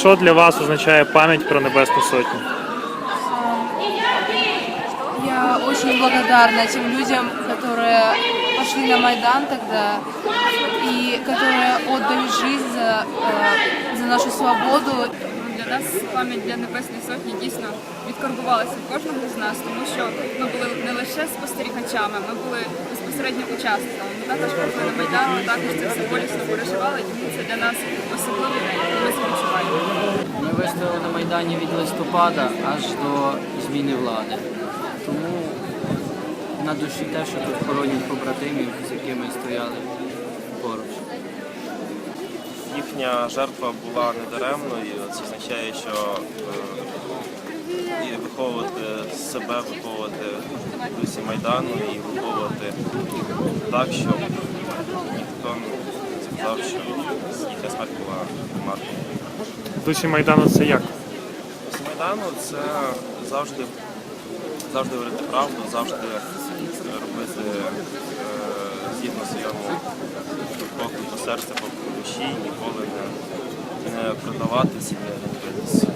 Що для вас означає пам'ять про Небесну Сотню? Я очень благодарна тем людям, которые пошли на Майдан тогда и которые отдали жизнь за, э, за нашу свободу. Для нас пам'ять для Небесної Сотні дійсно відкорбувалася в кожному з нас, тому що ми були не лише спостерігачами, ми були безпосередньо учасниками. Ми також прийшли на Майдан, ми також це все болісно переживали, і тому це для нас особливий день, Майдані від листопада аж до зміни влади. Тому на душі те, що тут хоронять побратимів, з якими стояли поруч. їхня жертва була недаремною. Це означає, що е, і виховувати себе, виховувати дусі Майдану і виховувати так, щоб ніхто не сказав, що їхня смерть була марною. Дусі Майдану це як? Майдану це завжди, завжди говорити правду, завжди робити е, згідно своєму поклику серця, поклику душі, ніколи не, не продаватися, не робитися.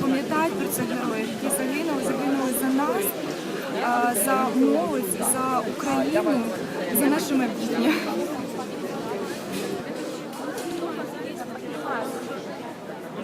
пам'ятають про цих героїв, які загинули, загинули за нас, за молодь, за Україну, за наше майбутнє.